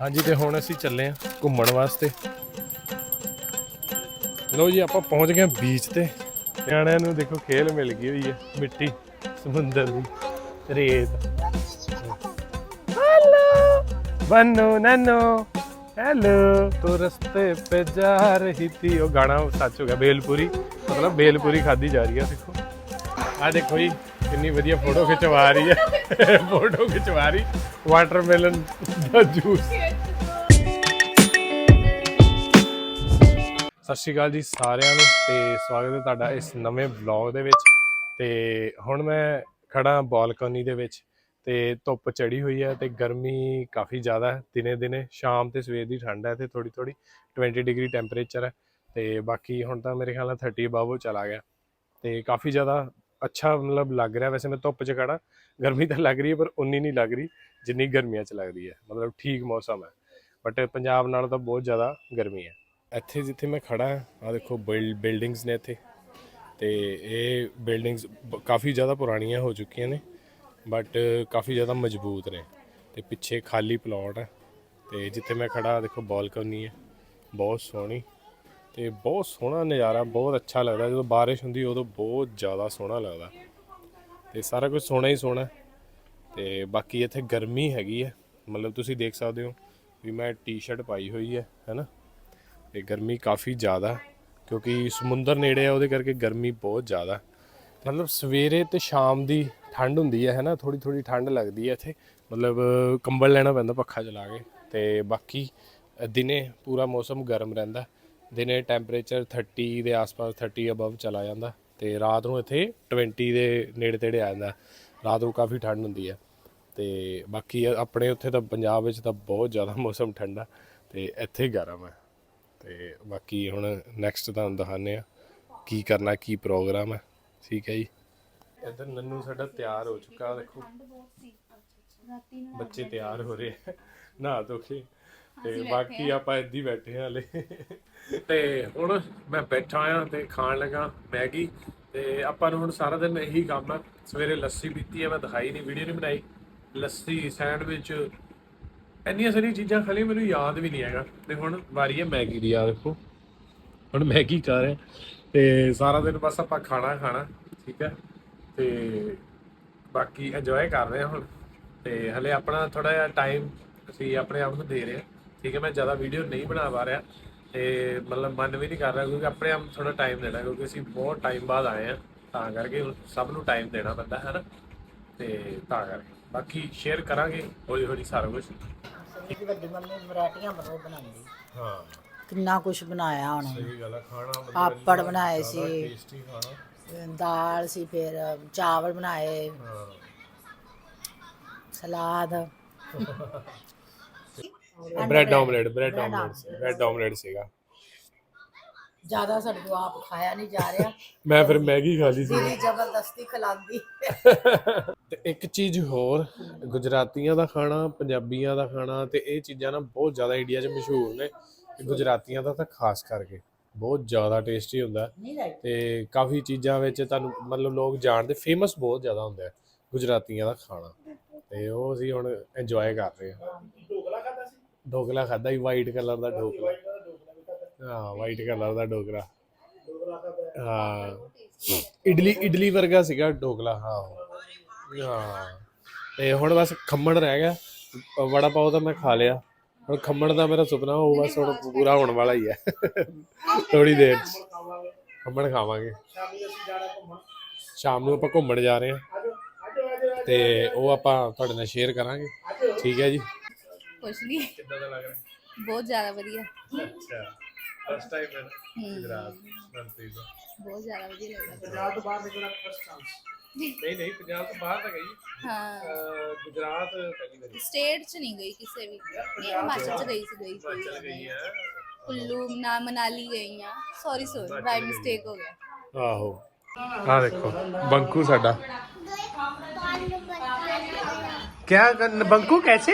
ਹਾਂਜੀ, ਤੇ ਹੁਣ ਅਸੀਂ ਚੱਲੇ ਆ ਘੁੰਮਣ ਵਾਸਤੇ। ਲਓ ਜੀ, ਆਪਾਂ ਪਹੁੰਚ ਗਏ ਬੀਚ ਤੇ। ਨਿਆਣਿਆਂ ਨੂੰ ਦੇਖੋ, ਖੇਲ ਮਿਲ ਗਈ ਹੋਈ ਹੈ, ਮਿੱਟੀ, ਸਮੁੰਦਰ ਦੀ, ਰੇਤ। ਹੈਲੋ, ਬੰਨੂ, ਨਨੂ, ਹੈਲੋ। ਤੋ ਰਸਤੇ ਪੇ ਜਾ ਰਹੀ ਥੀ ਉਹ ਗਾਣਾ ਸੱਚ ਹੋ ਗਿਆ, ਬੇਲਪੂਰੀ। ਮਤਲਬ ਬੇਲਪੂਰੀ ਖਾਦੀ ਜਾ ਰਹੀ ਹੈ, ਦੇਖੋ। ਆ ਦੇਖੋ ਜੀ, ਕਿੰਨੀ ਵਧੀਆ ਫੋਟੋ ਖਿਚਵਾ ਰਹੀ ਹੈ। ਫੋਟੋ ਖਿਚਵਾ ਰਹੀ। ਵਾਟਰਮੈਲਨ ਦਾ ਜੂਸ ਸਤਿ ਸ਼੍ਰੀ ਅਕਾਲ ਜੀ ਸਾਰਿਆਂ ਨੂੰ ਤੇ ਸਵਾਗਤ ਹੈ ਤੁਹਾਡਾ ਇਸ ਨਵੇਂ ਵਲੌਗ ਦੇ ਵਿੱਚ। ਤੇ ਹੁਣ ਮੈਂ ਖੜਾ ਬਾਲਕਨੀ ਦੇ ਵਿੱਚ ਤੇ ਧੁੱਪ ਚੜੀ ਹੋਈ ਹੈ ਤੇ ਗਰਮੀ ਕਾਫੀ ਜ਼ਿਆਦਾ ਹੈ ਦਿਨੇ ਦਿਨੇ। ਸ਼ਾਮ ਤੇ ਸਵੇਰ ਦੀ ਠੰਡ ਹੈ ਤੇ ਥੋੜੀ ਥੋੜੀ 20 ਡਿਗਰੀ ਟੈਂਪਰੇਚਰ ਹੈ ਤੇ ਬਾਕੀ ਹੁਣ ਤਾਂ ਮੇਰੇ ਖਿਆਲ ਨਾਲ 30 ਅਬਵ ਚਲਾ ਗਿਆ। ਤੇ ਕਾਫੀ ਜ਼ਿਆਦਾ ਅੱਛਾ ਮਤਲਬ ਲੱਗ ਰਿਹਾ। ਵੈਸੇ ਮੈਂ ਧੁੱਪ 'ਚ ਖੜਾ ਗਰਮੀ ਤਾਂ ਲੱਗ ਰਹੀ ਹੈ ਪਰ ਉਨੀ ਨਹੀਂ ਲੱਗ ਰਹੀ ਜਿੰਨੀ ਗਰਮੀਆਂ 'ਚ ਲੱਗਦੀ ਹੈ। ਮਤਲਬ ਠੀਕ ਮੌਸਮ ਹੈ। ਬਟ ਪੰਜਾਬ ਨਾਲ ਤਾਂ ਬਹੁਤ ਜ਼ਿਆਦਾ ਗਰਮੀ ਹੈ। ਇੱਥੇ ਜਿੱਥੇ ਮੈਂ ਖੜਾ ਹਾਂ ਆ ਦੇਖੋ ਬਿਲਡਿੰਗਸ ਨੇ ਇੱਥੇ। ਤੇ ਇਹ ਬਿਲਡਿੰਗਸ ਕਾਫੀ ਜ਼ਿਆਦਾ ਪੁਰਾਣੀਆਂ ਹੋ ਚੁੱਕੀਆਂ ਨੇ, ਬਟ ਕਾਫੀ ਜ਼ਿਆਦਾ ਮਜ਼ਬੂਤ ਨੇ। ਤੇ ਪਿੱਛੇ ਖਾਲੀ ਪਲਾਟ ਹੈ, ਤੇ ਜਿੱਥੇ ਮੈਂ ਖੜਾ ਦੇਖੋ ਬਾਲਕਨੀ ਹੈ, ਬਹੁਤ ਸੋਹਣੀ। ਤੇ ਬਹੁਤ ਸੋਹਣਾ ਨਜ਼ਾਰਾ, ਬਹੁਤ ਅੱਛਾ ਲੱਗਦਾ, ਜਦੋਂ ਬਾਰਿਸ਼ ਹੁੰਦੀ ਉਦੋਂ ਬਹੁਤ ਜ਼ਿਆਦਾ ਸੋਹਣਾ ਲੱਗਦਾ। ਤੇ ਸਾਰਾ ਕੁਝ ਸੋਹਣਾ ਹੀ ਸੋਹਣਾ ਹੈ। ਤੇ ਬਾਕੀ ਇੱਥੇ ਗਰਮੀ ਹੈਗੀ ਹੈ, ਮਤਲਬ ਤੁਸੀਂ ਦੇਖ ਸਕਦੇ ਹੋ ਵੀ ਮੈਂ ਟੀ-ਸ਼ਰਟ ਪਾਈ ਹੋਈ ਹੈ ਹੈਨਾ ਤੇ ਗਰਮੀ ਕਾਫੀ ਜ਼ਿਆਦਾ ਕਿਉਂਕਿ ਸਮੁੰਦਰ ਨੇੜੇ ਆ ਉਹਦੇ ਕਰਕੇ ਗਰਮੀ ਬਹੁਤ ਜ਼ਿਆਦਾ ਮਤਲਬ ਸਵੇਰੇ ਤੇ ਸ਼ਾਮ ਦੀ ਠੰਡ ਹੁੰਦੀ ਹੈ ਹੈਨਾ ਥੋੜੀ ਥੋੜੀ ਠੰਡ ਲੱਗਦੀ ਹੈ ਇੱਥੇ। ਮਤਲਬ ਕੰਬਲ ਲੈਣਾ ਪੈਂਦਾ ਪੱਖਾ ਚਲਾ ਕੇ, ਤੇ ਬਾਕੀ ਦਿਨੇ ਪੂਰਾ ਮੌਸਮ ਗਰਮ ਰਹਿੰਦਾ ਦਿਨੇ ਟੈਂਪਰੇਚਰ 30 ਦੇ ਆਸ-ਪਾਸ 30 ਅਬਵ ਚਲਾ ਜਾਂਦਾ ਤੇ ਰਾਤ ਨੂੰ ਇੱਥੇ 20 ਦੇ ਨੇੜੇ ਤੇੜੇ ਆ ਜਾਂਦਾ ਰਾਤ ਨੂੰ ਕਾਫੀ ਠੰਡ ਹੁੰਦੀ ਹੈ, ਤੇ ਬਾਕੀ ਆਪਣੇ ਉੱਥੇ ਤਾਂ ਪੰਜਾਬ ਵਿੱਚ ਤਾਂ ਬਹੁਤ ਜ਼ਿਆਦਾ ਮੌਸਮ ਠੰਡਾ ਤੇ ਇੱਥੇ ਗਰਮ ਹੈ। ਤੇ ਬਾਕੀ ਹੁਣ ਨੈਕਸਟ ਤੁਹਾਨੂੰ ਦਿਖਾਉਂਦੇ ਆ ਕੀ ਕਰਨਾ ਕੀ ਪ੍ਰੋਗਰਾਮ ਹੈ। ਠੀਕ ਹੈ ਜੀ। ਇੱਧਰ ਨੰਨੂ ਸਾਡਾ ਤਿਆਰ ਹੋ ਚੁੱਕਾ ਦੇਖੋ। ਬੱਚੇ ਤਿਆਰ ਹੋ ਰਹੇ ਆ। ਨਹਾ ਧੋ ਕੇ। ਤੇ ਬਾਕੀ ਆਪਾਂ ਇੱਦੀ ਹੀ ਬੈਠੇ ਆ ਹਲੇ। ਤੇ ਹੁਣ ਮੈਂ ਬੈਠਾ ਆ ਤੇ ਖਾਣ ਲੱਗਾ ਮੈਗੀ। ਤੇ ਆਪਾਂ ਨੂੰ ਹੁਣ ਸਾਰਾ ਦਿਨ ਇਹੀ ਕੰਮ ਹੈ ਸਵੇਰੇ ਲੱਸੀ ਪੀਤੀ ਹੈ ਮੈਂ ਦਿਖਾਈ ਨਹੀਂ ਵੀਡੀਓ ਨਹੀਂ ਬਣਾਈ। ਲੱਸੀ ਸੈਂਡਵਿਚ ਇੰਨੀਆਂ ਸਾਰੀਆਂ ਚੀਜ਼ਾਂ ਖਾਲੀ ਮੈਨੂੰ ਯਾਦ ਵੀ ਨਹੀਂ ਹੈਗਾ। ਤੇ ਹੁਣ ਵਾਰੀ ਹੈ ਮੈਗੀ ਦੀ ਆ ਦੇਖੋ। ਹੁਣ ਮੈਗੀ ਖਾ ਰਹੇ ਤੇ ਸਾਰਾ ਦਿਨ ਬਸ ਆਪਾਂ ਖਾਣਾ ਖਾਣਾ, ਠੀਕ ਹੈ। ਤੇ ਬਾਕੀ ਇੰਜੋਏ ਕਰ ਰਹੇ ਹਾਂ ਹੁਣ। ਤੇ ਹਲੇ ਆਪਣਾ ਥੋੜਾ ਜਿਹਾ ਟਾਈਮ ਅਸੀਂ ਆਪਣੇ ਆਪ ਨੂੰ ਦੇ ਰਹੇ ਹਾਂ। ਠੀਕ ਹੈ, ਮੈਂ ਜ਼ਿਆਦਾ ਵੀਡੀਓ ਨਹੀਂ ਬਣਾ ਪਾ ਰਿਹਾ। ਤੇ ਮਤਲਬ ਮਨ ਵੀ ਨਹੀਂ ਕਰ ਰਿਹਾ ਕਿਉਂਕਿ ਆਪਣੇ ਆਪ ਨੂੰ ਥੋੜਾ ਟਾਈਮ ਦੇਣਾ ਕਿਉਂਕਿ ਅਸੀਂ ਬਹੁਤ ਟਾਈਮ ਬਾਅਦ ਆਏ ਆ ਤਾਂ ਕਰਕੇ ਸਭ ਨੂੰ ਟਾਈਮ ਦੇਣਾ ਪੈਂਦਾ, ਹੈ ਨਾ? ਤੇ ਤਾਂ ਕਰਕੇ। ਬਾਕੀ ਸ਼ੇਅਰ ਕਰਾਂਗੇ ਹੌਲੀ ਹੌਲੀ ਸਾਰਾ ਕੁਝ ਮੇਰੀ ਵੱਡੀ ਮੰਮੀ ਵੈਰਾਈਟੀਆਂ ਬਹੁਤ ਬਣਾਉਂਦੀ। ਹਾਂ। ਕਿੰਨਾ ਕੁਝ ਬਣਾਇਆ ਉਹਨੇ ਸਹੀ ਗੱਲ ਆ ਖਾਣਾ ਪਾਪੜ ਬਣਾਏ ਸੀ। ਟੇਸਟੀ ਖਾਣਾ। ਦਾਲ ਸੀ ਫਿਰ ਚਾਵਲ ਬਣਾਏ। ਹਾਂ। Salad. Bread omelette bread omelette bread omelette ਸੀਗਾ। ਜ਼ਿਆਦਾ ਸਾਡੇ ਤੋਂ ਆਪ ਖਾਇਆ ਨਹੀਂ ਜਾ ਰਿਹਾ। ਮੈਂ ਫਿਰ ਮੈਗੀ ਖਾ ਲਈ ਸੀ। ਦੀਦੀ ਜ਼ਬਰਦਸਤੀ ਖਿਲਾਉਂਦੀ। ਤੇ ਇੱਕ ਚੀਜ਼ ਹੋਰ ਗੁਜਰਾਤੀਆਂ ਦਾ ਖਾਣਾ ਪੰਜਾਬੀਆਂ ਦਾ ਖਾਣਾ ਤੇ ਇਹ ਚੀਜ਼ਾਂ ਨਾ ਬਹੁਤ ਜ਼ਿਆਦਾ ਇੰਡੀਆ 'ਚ ਮਸ਼ਹੂਰ ਨੇ। ਤੇ ਗੁਜਰਾਤੀਆਂ ਦਾ ਤਾਂ ਖਾਸ ਕਰਕੇ ਬਹੁਤ ਜ਼ਿਆਦਾ ਟੇਸਟੀ ਹੁੰਦਾ। ਤੇ ਕਾਫੀ ਚੀਜ਼ਾਂ ਵਿੱਚ ਤੁਹਾਨੂੰ ਮਤਲਬ ਲੋਕ ਜਾਣਦੇ ਫੇਮਸ ਬਹੁਤ ਜ਼ਿਆਦਾ ਹੁੰਦਾ ਹੈ ਗੁਜਰਾਤੀਆਂ ਦਾ ਖਾਣਾ। ਤੇ ਉਹ ਅਸੀਂ ਹੁਣ ਇੰਜੋਏ ਕਰ ਰਹੇ ਹਾਂ। ਢੋਕਲਾ ਖਾਦਾ ਹੀ ਵਾਈਟ ਕਲਰ ਦਾ ਢੋਕਲਾ। ਹਾਂ ਵਾਈਟ ਕਲਰ ਦਾ ਢੋਕਲਾ। ਹਾਂ। ਇਡਲੀ ਇਡਲੀ ਵਰਗਾ ਸੀਗਾ ਢੋਕਲਾ ਹਾਂ। ਹਾਂ। ਤੇ ਹੁਣ ਬਸ ਖੰਮਣ ਰਹਿ ਗਿਆ। ਵੜਾ ਪਾਓ ਤਾਂ ਮੈਂ ਖਾ ਲਿਆ। ਹੁਣ ਖੰਮਣ ਦਾ ਮੇਰਾ ਸੁਪਨਾ ਉਹ ਬਸ ਹੁਣ ਪੂਰਾ ਹੋਣ ਵਾਲਾ ਹੀ ਹੈ। ਥੋੜੀ ਦੇਰ ਚ। ਖੰਮਣ ਖਾਵਾਂਗੇ। ਸ਼ਾਮ ਨੂੰ ਆਪਾਂ ਘੁੰਮਣ ਜਾ ਰਹੇ ਹਾਂ। ਤੇ ਉਹ ਆਪਾਂ ਤੁਹਾਡੇ ਨਾਲ ਸ਼ੇਅਰ ਕਰਾਂਗੇ। ਠੀਕ ਹੈ ਜੀ? ਕੁਛ ਨਹੀਂ ਕਿੱਦਾਂ ਦਾ ਲੱਗ ਰਿਹਾ? ਬਹੁਤ ਜ਼ਿਆਦਾ ਵਧੀਆ। ਅੱਛਾ। ਫਸਟ ਟਾਈਮ ਹੈ। ਗੁਜਰਾਤ ਮਨਪ੍ਰੀਤ ਬਹੁਤ ਜ਼ਿਆਦਾ ਵਧੀਆ ਲੱਗਾ ਪੰਜਾਬ ਤੋਂ ਬਾਹਰ ਨਿਕਲਣਾ ਫਸਟ ਚਾਂਸ ਨਹੀਂ ਨਹੀਂ ਪੰਜਾਬ ਤੋਂ ਬਾਹਰ ਤਾਂ ਗਈ ਹਾਂ ਅਹ ਗੁਜਰਾਤ ਪਹਿਲੀ ਵਾਰੀ ਸਟੇਟ ਚ ਨਹੀਂ ਗਈ ਕਿਸੇ ਵੀ ਇਹ ਹਿਮਾਚਲ ਚ ਗਈ ਸੀ ਗਈ ਹਿਮਾਚਲ ਗਈ ਸੀ ਹੈ ਕੁੱਲੂ ਨਾ ਮਨਾਲੀ ਗਈ ਆ ਸੌਰੀ ਸੌਰੀ ਬਾਈ ਮਿਸਟੇਕ ਹੋ ਗਿਆ ਆਹੋ ਆ ਦੇਖੋ ਬੰਕੂ ਸਾਡਾ क्या करना बंकू कैसे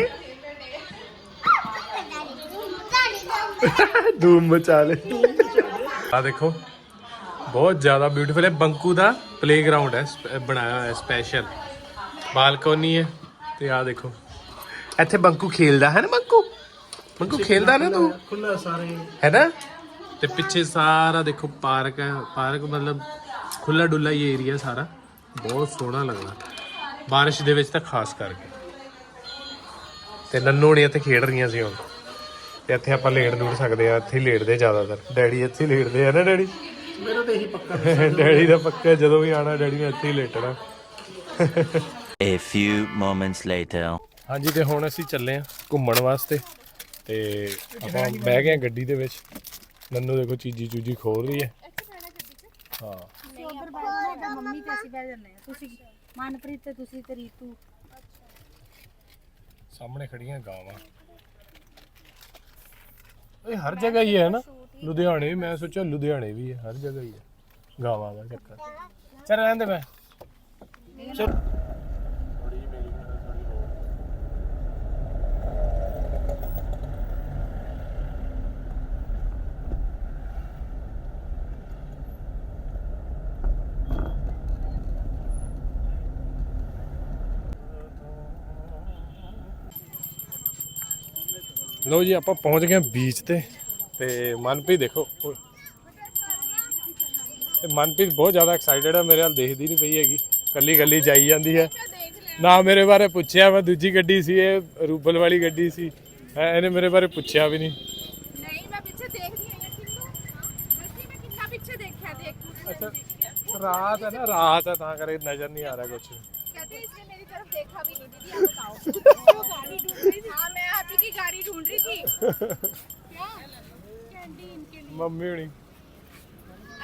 धूम मचा ले ਆ ਦੇਖੋ ਬਹੁਤ ਜ਼ਿਆਦਾ ਬਿਊਟੀਫੁਲ ਹੈ। ਬੰਕੂ ਦਾ ਪਲੇਗਰਾਉਂਡ ਹੈ। ਬਣਾਇਆ ਹੋਇਆ ਸਪੈਸ਼ਲ ਬਾਲਕੋਨੀ ਹੈ ਤੇ ਆ ਦੇਖੋ। ਇੱਥੇ ਬੰਕੂ ਖੇਲਦਾ ਹੈ ਨਾ ਬੰਕੂ? ਮੰਗੂ ਖੇਲਦਾ ਨਾ ਤੂੰ? ਖੁੱਲਾ ਸਾਰੇ। ਹੈ ਨਾ? ਤੇ ਪਿੱਛੇ ਸਾਰਾ ਦੇਖੋ ਪਾਰਕ ਹੈ। ਪਾਰਕ ਮਤਲਬ ਖੁੱਲਾ ਡੁੱਲਾ ਹੀ ਏਰੀਆ ਸਾਰਾ। ਬਹੁਤ ਸੋਹਣਾ ਲੱਗਦਾ। ਬਾਰਿਸ਼ ਦੇ ਵਿੱਚ ਤਾਂ ਖਾਸ ਕਰਕੇ। ਤੇ ਨੰਨੂ ਨੇ ਇੱਥੇ ਖੇਡ ਰਹੀਆਂ ਸੀ ਹੁਣ। ਤੇ ਇੱਥੇ ਆਪਾਂ ਲੇਟ ਦੂਰ ਸਕਦੇ ਆ ਇੱਥੇ ਲੇਟਦੇ ਜ਼ਿਆਦਾਤਰ। ਡੈਡੀ ਇੱਥੇ ਲੇਟਦੇ ਆ ਨਾ ਡੈਡੀ? ਮੇਰਾ ਤਾਂ ਇਹੀ ਪੱਕਾ ਡੈਡੀ ਦਾ ਪੱਕਾ ਜਦੋਂ ਵੀ ਆਣਾ ਡੈਡੀ ਨੇ ਇੱਥੇ ਹੀ ਲੇਟਣਾ A few moments later. ਹਾਂਜੀ ਤੇ ਹੁਣ ਅਸੀਂ ਚੱਲੇ ਆ ਘੁੰਮਣ ਵਾਸਤੇ ਤੇ ਆਪਾਂ ਬਹਿ ਗਏ ਆ ਗੱਡੀ ਦੇ ਵਿੱਚ। ਨੰਨੂ ਦੇਖੋ ਚੀਜੀ ਚੂਜੀ ਖੋਲ ਰਹੀ ਹੈ। ਹਾਂ। ਉਧਰ ਬੈਠ ਜਾਣਾ ਮੰਮੀ ਤੇ ਅਸੀਂ ਬਹਿ ਜੰਨੇ ਆ ਤੁਸੀਂ ਮਨਪ੍ਰੀਤ ਤੇ ਤੁਸੀਂ ਤੇ ਰੀਤੂ। ਸਾਹਮਣੇ ਖੜੀਆਂ ਗਾਵਾਂ। ਇਹ ਹਰ ਜਗ੍ਹਾ ਹੀ ਹੈ ਨਾ। ਲੁਧਿਆਣੇ ਵੀ, ਮੈਂ ਸੋਚਿਆ ਲੁਧਿਆਣੇ ਵੀ ਹੈ, ਹਰ ਜਗ੍ਹਾ ਹੀ ਹੈ। ਗਾਵਾਂ ਦਾ ਚੱਕਰ। ਚੱਲ ਰਹਿਣ ਦੇ ਮੈਂ। ਚਲ। ਲੋ ਜੀ, ਆਪਾਂ ਪਹੁੰਚ ਗਏ ਬੀਚ ਤੇ। ਤੇ ਮਨਪ੍ਰੀਤ ਦੇਖੋ ਉਹ- ਤੇ ਮਨਪ੍ਰੀਤ ਬਹੁਤ ਜ਼ਿਆਦਾ ਐਕਸਾਈਟਡ ਹੈ ਮੇਰੇ ਵੱਲ ਦੇਖਦੀ ਨਹੀਂ ਪਈ ਹੈਗੀ ਕੱਲੀ ਕੱਲੀ ਜਾਈ ਜਾਂਦੀ ਹੈ ਨਾ ਮੇਰੇ ਬਾਰੇ ਪੁੱਛਿਆ ਮੈਂ ਦੂਜੀ ਗੱਡੀ ਸੀ ਇਹ ਰੂਬਲ ਵਾਲੀ ਗੱਡੀ ਸੀ ਹੈਂ, ਇਹਨੇ ਮੇਰੇ ਬਾਰੇ ਪੁੱਛਿਆ ਵੀ ਨਹੀਂ ਨਹੀਂ ਮੈਂ ਪਿੱਛੇ ਦੇਖਦੀ ਹਾਂ ਕਿੰਨੂੰ ਦੱਸੀ ਮੈਂ ਕਿੰਨਾ ਪਿੱਛੇ ਦੇਖਿਆ ਦੇਖ ਅੱਛਾ ਰਾਤ ਹੈ ਨਾ ਰਾਤ ਹੈ ਤਾਂ ਕਰੇ ਨਜ਼ਰ ਨਹੀਂ ਆ ਰਿਹਾ ਕੁਝ कहते इसने मेरी तरफ देखा भी नहीं दीदी आप बताओ वो गाड़ी ढूंढ रही थी हाँ मैं आप ही की गाड़ी ढूंढ रही थी क्या कैंटीन के लिए ਮੰਮੀ ਹੁਣੀ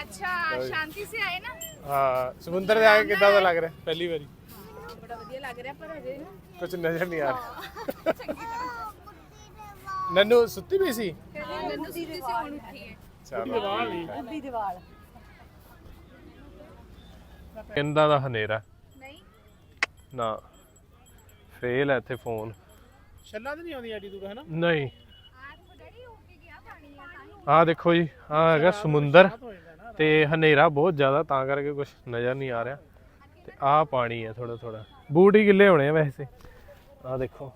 अच्छा शांति से आए ना ਹਾਂ ਸਮੁੰਦਰ ਦੇ ਆ ਕੇ ਕਿੱਦਾਂ ਦਾ ਲੱਗ ਰਿਹਾ ਪਹਿਲੀ ਵਾਰੀ बड़ा बढ़िया लग रहा है पर अजय ना ਕੁਝ ਨਜ਼ਰ ਨਹੀਂ ਆ ਰਿਹਾ ਨੰਨੂ ਸੁੱਤੀ ਵੀ ਸੀ नन्नू सीधे से ऑन उठी है ਚਲੋ ਅੱਧੀ ਦੀਵਾਰ ਕਿੰਦਾ ਦਾ ਹਨੇਰਾ नहीं ਨਾ ਫੇਲ ਹੈ ਇੱਥੇ ਫੋਨ ਛੱਲਾ ਤੇ ਨਹੀਂ ਆਉਂਦੀ ਐਡੀ ਦੂਰ ਹੈ ਨਾ ਨਹੀਂ ਆਹ ਦੇਖੋ ਜੀ, ਆਹ ਹੈਗਾ ਸਮੁੰਦਰ ਤੇ ਹਨੇਰਾ ਬਹੁਤ ਜ਼ਿਆਦਾ, ਤਾਂ ਕਰਕੇ ਕੁਝ ਨਜ਼ਰ ਨਹੀਂ ਆ ਰਿਹਾ। ਤੇ ਆਹ ਪਾਣੀ ਹੈ ਥੋੜਾ ਥੋੜਾ ਬੂਟ ਹੀ ਗਿੱਲੇ ਹੋਣੇ ਆ ਵੈਸੇ। ਆਹ ਦੇਖੋ।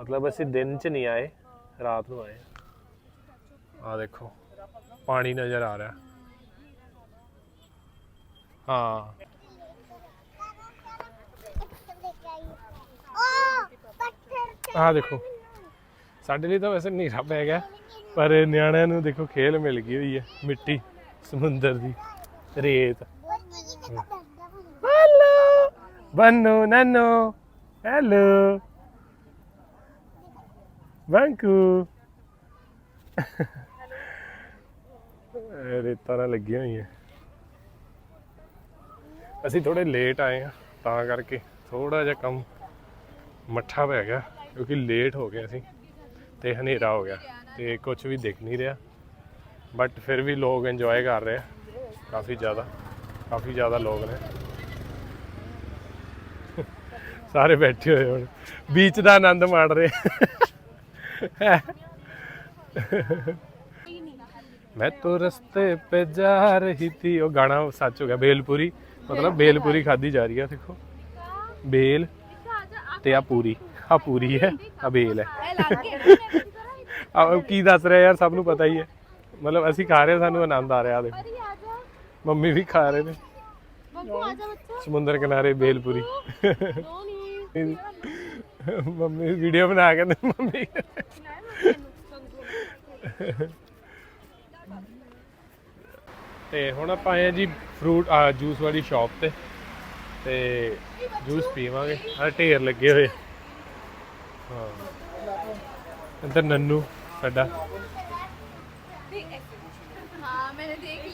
ਮਤਲਬ ਅਸੀਂ ਦਿਨ 'ਚ ਨਹੀਂ ਆਏ, ਰਾਤ ਨੂੰ ਆਏ। ਆਹ ਦੇਖੋ, ਪਾਣੀ ਨਜ਼ਰ ਆ ਰਿਹਾ। ਹਾਂ। ਆਹ ਦੇਖੋ। ਸਾਡੇ ਲਈ ਤਾਂ ਵੈਸੇ ਹਨੇਰਾ ਪੈ ਗਿਆ, ਪਰ ਨਿਆਣਿਆਂ ਨੂੰ ਦੇਖੋ ਖੇਲ ਮਿਲ ਗਈ ਹੋਈ ਹੈ, ਮਿੱਟੀ, ਸਮੁੰਦਰ ਦੀ, ਰੇਤ। ਹੈਲੋ, ਬੰਨੂ, ਨਨੂ, ਹੈਲੋ। ਬੰਕੂ ਰੇਤਾਂ ਨਾਲ ਲੱਗੀਆਂ ਹੋਈਆਂ। ਅਸੀਂ ਥੋੜੇ ਲੇਟ ਆਏ ਆ ਤਾਂ ਕਰਕੇ ਥੋੜਾ ਜਿਹਾ ਕੰਮ ਮੱਠਾ ਪੈ ਗਿਆ, ਕਿਉਂਕਿ ਲੇਟ ਹੋ ਗਏ ਅਸੀਂ। ਤੇ ਹਨੇਰਾ ਹੋ ਗਿਆ ਤੇ ਕੁਝ ਵੀ ਦਿਖ ਨਹੀਂ ਰਿਹਾ। ਬਟ ਫਿਰ ਵੀ ਲੋਕ ਇੰਜੋਏ ਕਰ ਰਹੇ ਆ। ਕਾਫੀ ਜ਼ਿਆਦਾ ਕਾਫੀ ਜ਼ਿਆਦਾ ਲੋਕ ਨੇ। ਸਾਰੇ ਬੈਠੇ ਹੋਏ ਹੁਣ। ਬੀਚ ਦਾ ਆਨੰਦ ਮਾਣ ਰਹੇ ਮੈਂ ਤੋ ਰਸਤੇ ਪੇ ਜਾ ਰਹੀ ਥੀ। ਉਹ ਗਾਣਾ ਸੱਚ ਹੋ ਗਿਆ, ਬੇਲਪੂਰੀ। ਮਤਲਬ ਬੇਲਪੂਰੀ ਖਾਦੀ ਜਾ ਰਹੀ ਆ, ਦੇਖੋ। ਬੇਲ ਤੇ ਆ ਪੂਰੀ। ਆ ਪੂਰੀ ਹੈ ਆ ਬੇਲ ਹੈ। ਆ ਕੀ ਦੱਸ ਰਿਹਾ ਯਾਰ ਸਭ ਨੂੰ ਪਤਾ ਹੀ ਹੈ। ਮਤਲਬ ਅਸੀਂ ਖਾ ਰਹੇ ਸਾਨੂੰ ਆਨੰਦ ਆ ਰਿਹਾ ਦੇਖੋ। ਮੰਮੀ ਵੀ ਖਾ ਰਹੇ ਨੇ। ਸਮੁੰਦਰ ਕਿਨਾਰੇ ਬੇਲਪੂਰੀ ਮੰਮੀ ਵੀਡੀਓ ਬਣਾ ਕੇ ਮੰਮੀ। ਤੇ ਹੁਣ ਆਪਾਂ ਆਏ ਆ ਜੀ ਫਰੂਟ ਆ ਜੂਸ ਵਾਲੀ ਸ਼ਾਪ ਤੇ ਤੇ ਜੂਸ ਪੀਵਾਂਗੇ। ਆ ਢੇਰ ਲੱਗੇ ਹੋਏ ਹਾਂ ਅੰਦਰ ਨੰਨੂ ਸਾਡਾ हाँ मैंने देख ली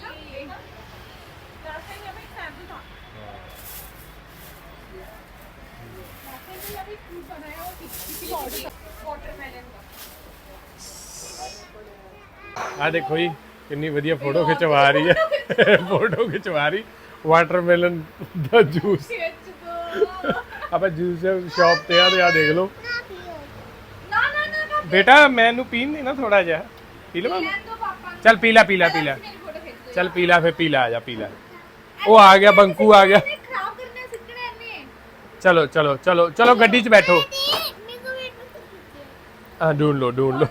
ਆ ਦੇਖੋ ਜੀ ਕਿੰਨੀ ਵਧੀਆ ਫੋਟੋ ਖਿਚਵਾ ਰਹੀ ਹੈ ਫੋਟੋ ਖਿਚਵਾ ਰਹੀ ਵਾਟਰਮੈਲਨ ਦਾ ਜੂਸ ਆਪਾਂ ਜੂਸ ਸ਼ਾਪ ਤੇ ਆ ਤੇ ਆ ਦੇਖ ਲਓ ना ना ना ना ਬੇਟਾ ਮੈਨੂੰ ਪੀਣ ਦੇ ਨਾ ਥੋੜਾ ਜਿਹਾ। ਪੀ ਲੈ ਮਾਮਾ ਚੱਲ ਪੀ ਲੈ ਪੀ ਲੈ ਪੀ ਲੈ। ਚੱਲ ਪੀ ਲੈ ਫੇ ਪੀ ਲੈ ਆ ਜਾ ਪੀ ਲੈ। ਉਹ ਆ ਗਿਆ ਬੰਕੂ ਆ ਗਿਆ। ਚਲੋ ਚਲੋ ਚਲੋ ਚਲੋ ਗੱਡੀ 'ਚ ਬੈਠੋ। ਆ ਡੂਣ ਲੋ ਡੂਣ ਲੋ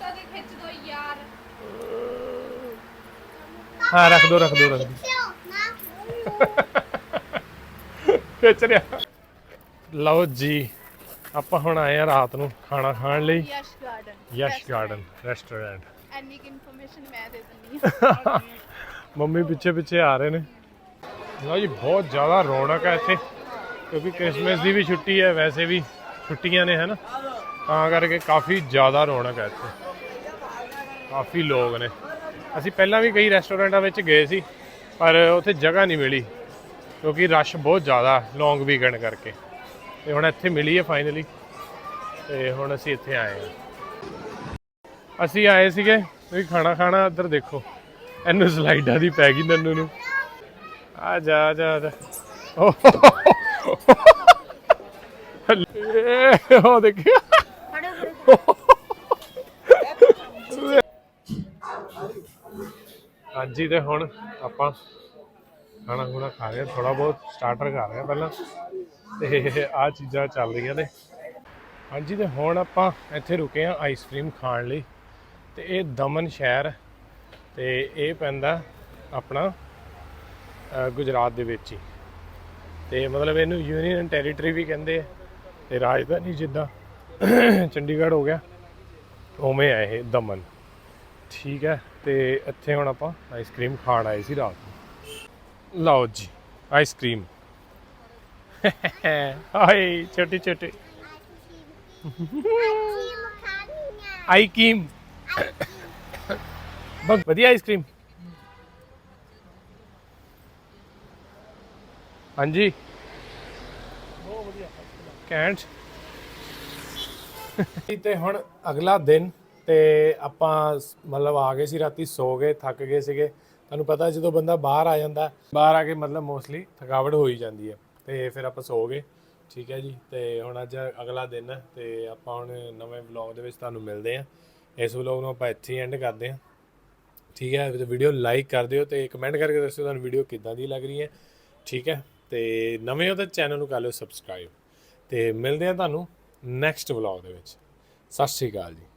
ਹਾਂ ਰੱਖ ਦੋ ਰੱਖ ਦੋ ਰੱਖ ਦੋ। ਖਿੱਚ ਰਿਹਾ। ਲਓ ਜੀ। ਆਪਾਂ ਹੁਣ ਆਏ ਆ ਰਾਤ ਨੂੰ ਖਾਣਾ ਖਾਣ ਲਈ। Yash garden. Yash garden restaurant any information ਮੈਂ ਦੇ ਦਿੰਦੀ ਹਾਂ। ਮੰਮੀ ਪਿੱਛੇ ਪਿੱਛੇ ਆ ਰਹੇ ਨੇ। ਲਓ ਜੀ ਬਹੁਤ ਜ਼ਿਆਦਾ ਰੌਣਕ ਹੈ ਇੱਥੇ। ਕਿਉਂਕਿ ਕ੍ਰਿਸਮਸ ਦੀ ਵੀ ਛੁੱਟੀ ਹੈ ਵੈਸੇ ਵੀ ਛੁੱਟੀਆਂ ਨੇ ਹਨ? ਤਾਂ ਕਰਕੇ ਕਾਫੀ ਜ਼ਿਆਦਾ ਰੌਣਕ ਹੈ ਇੱਥੇ। ਕਾਫੀ ਲੋਕ ਨੇ। ਅਸੀਂ ਪਹਿਲਾਂ ਵੀ ਕਈ ਰੈਸਟੋਰੈਂਟਾਂ ਵਿੱਚ ਗਏ ਸੀ ਪਰ ਉੱਥੇ ਜਗ੍ਹਾ ਨਹੀਂ ਮਿਲੀ। ਕਿਉਂਕਿ ਰਸ਼ ਬਹੁਤ ਜ਼ਿਆਦਾ ਲੌਂਗ ਵੀਕਐਂਡ ਕਰਕੇ। ਤੇ ਹੁਣ ਇੱਥੇ ਮਿਲੀ ਹੈ ਫਾਈਨਲੀ ਤੇ ਹੁਣ ਅਸੀਂ ਇੱਥੇ ਆਏ ਹਾਂ। ਅਸੀਂ ਆਏ ਸੀਗੇ ਵੀ ਖਾਣਾ ਖਾਣਾ ਇੱਧਰ ਦੇਖੋ। ਇਹਨੂੰ ਸਲਾਈਡਾਂ ਦੀ ਪੈ ਗਈ ਨੰਨੂ ਨੂੰ। ਆ ਜਾ ਜਾ ਜਾ। ਉਹ ਦੇਖਿਆ ਹਾਂਜੀ, ਤੇ ਹੁਣ ਆਪਾਂ ਖਾਣਾ ਖੁਣਾ ਖਾ ਰਹੇ ਥੋੜਾ ਬਹੁਤ ਸਟਾਰਟਰ ਕਰ ਰਹੇ ਹਾਂ ਪਹਿਲਾਂ। ਤੇ ਆ ਚੀਜ਼ਾਂ ਚੱਲ ਰਹੀਆਂ ਨੇ। ਹਾਂਜੀ, ਤੇ ਹੁਣ ਆਪਾਂ ਇੱਥੇ ਰੁਕੇ ਆ ਆਈਸਕ੍ਰੀਮ ਖਾਣ ਲਈ। ਤੇ ਇਹ ਦਮਨ ਸ਼ਹਿਰ ਹੈ ਤੇ ਇਹ ਪੈਂਦਾ ਆਪਣਾ ਗੁਜਰਾਤ ਦੇ ਵਿੱਚ ਹੀ। ਤੇ ਮਤਲਬ ਇਹਨੂੰ ਯੂਨੀਅਨ ਟੈਰੀਟਰੀ ਵੀ ਕਹਿੰਦੇ ਆ ਤੇ ਰਾਜਧਾਨੀ ਜਿੱਦਾਂ ਚੰਡੀਗੜ੍ਹ ਹੋ ਗਿਆ, ਉਵੇਂ ਹੈ ਇਹ ਦਮਨ। ਠੀਕ ਹੈ, ਤੇ ਇੱਥੇ ਹੁਣ ਆਪਾਂ ਆਈਸਕ੍ਰੀਮ ਖਾਣ ਆਏ ਸੀ ਰਾਤ ਨੂੰ। ਲਓ ਜੀ ਆਈਸਕ੍ਰੀਮ ਹਾਏ ਛੋਟੀ ਛੋਟੀ। ਆਈਕੀਮ। ਬਹੁਤ ਵਧੀਆ ਆਈਸਕ੍ਰੀਮ। ਹਾਂਜੀ। ਬਹੁਤ ਵਧੀਆ ਕੈਂਟ। ਤੇ ਹੁਣ ਅਗਲਾ ਦਿਨ ਤੇ ਆਪਾਂ ਮਤਲਬ ਆ ਗਏ ਸੀ ਰਾਤੀ, ਸੋ ਗਏ, ਥੱਕ ਗਏ ਸੀਗੇ। ਤੁਹਾਨੂੰ ਪਤਾ ਜਦੋਂ ਬੰਦਾ ਬਾਹਰ ਆ ਜਾਂਦਾ, ਬਾਹਰ ਆ ਕੇ ਮਤਲਬ ਮੋਸਟਲੀ ਥਕਾਵਟ ਹੋ ਹੀ ਜਾਂਦੀ ਹੈ। ਤੇ ਫਿਰ ਆਪਾਂ ਸੋ ਗਏ। ਠੀਕ ਹੈ ਜੀ, ਤੇ ਹੁਣ ਅੱਜ ਅਗਲਾ ਦਿਨ ਹੈ ਤੇ ਆਪਾਂ ਹੁਣ ਨਵੇਂ ਵਲੌਗ ਦੇ ਵਿੱਚ ਤੁਹਾਨੂੰ ਮਿਲਦੇ ਹਾਂ। ਇਸ ਵਲੌਗ ਨੂੰ ਆਪਾਂ ਇੱਥੇ ਹੀ ਐਂਡ ਕਰਦੇ ਹਾਂ। ਠੀਕ ਹੈ ਵੀਡੀਓ ਲਾਈਕ ਕਰ ਦਿਓ ਤੇ ਕਮੈਂਟ ਕਰਕੇ ਦੱਸਿਓ ਤੁਹਾਨੂੰ ਵੀਡੀਓ ਕਿੱਦਾਂ ਦੀ ਲੱਗ ਰਹੀ ਹੈ। ਠੀਕ ਹੈ, ਤੇ ਨਵੇਂ ਹੋ ਤਾਂ ਚੈਨਲ ਨੂੰ ਕਰ ਲਿਓ ਸਬਸਕ੍ਰਾਈਬ ਤੇ ਮਿਲਦੇ ਹਾਂ ਤੁਹਾਨੂੰ ਨੈਕਸਟ ਵਲੌਗ ਦੇ ਵਿੱਚ। ਸਤਿ ਸ਼੍ਰੀ ਅਕਾਲ ਜੀ।